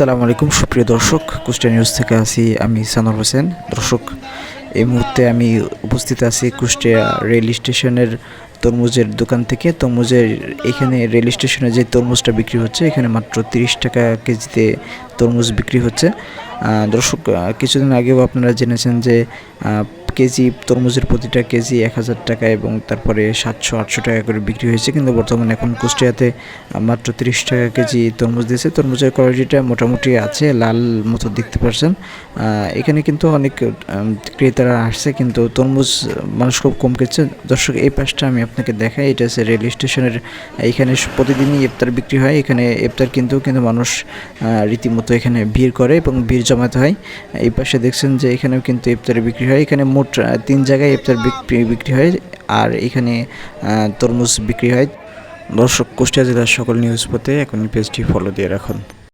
আসসালামু আলাইকুম, সুপ্রিয় দর্শক। কুষ্টিয়া নিউজ থেকে আছি আমি সানোর হোসেন। দর্শক, এই মুহূর্তে আমি উপস্থিত আছি কুষ্টিয়া রেল স্টেশনের তরমুজের দোকান থেকে। তরমুজের এখানে রেল স্টেশনে যে তরমুজটা বিক্রি হচ্ছে, এখানে মাত্র তিরিশ টাকা কেজিতে তরমুজ বিক্রি হচ্ছে। দর্শক কিছুদিন আগেও আপনারা জেনেছেন যে কেজি তরমুজের প্রতিটা কেজি এক হাজার টাকা এবং তারপরে সাতশো আটশো টাকা করে বিক্রি হয়েছে। কিন্তু বর্তমানে এখন কুষ্টিয়াতে মাত্র তিরিশ টাকা কেজি তরমুজ দিয়েছে। তরমুজের কোয়ালিটিটা মোটামুটি আছে লাল মতো দেখতে পাচ্ছেন। আহ, এখানে কিন্তু অনেক ক্রেতারা আসছে কিন্তু তরমুজ মানুষ খুব কম কিনছে দর্শক এই পাশটা আমি আপনাকে দেখাই। এটা হচ্ছে রেল স্টেশনের এখানে প্রতিদিনই ইফতার বিক্রি হয়। এখানে ইফতার কিন্তু কিন্তু মানুষ রীতিমতো এখানে ভিড় করে এবং ভিড় জমাতে হয়। এই পাশে দেখছেন যে এখানেও কিন্তু ইফতারে বিক্রি হয়। এখানে মোট তিন জায়গায় ইফতার বিক্রি- হয় আর এখানে তরমুজ বিক্রি হয়। দর্শক, কুষ্টিয়া জেলার সকল নিউজ পেতে এখন পেজটি ফলো দিয়ে রাখুন।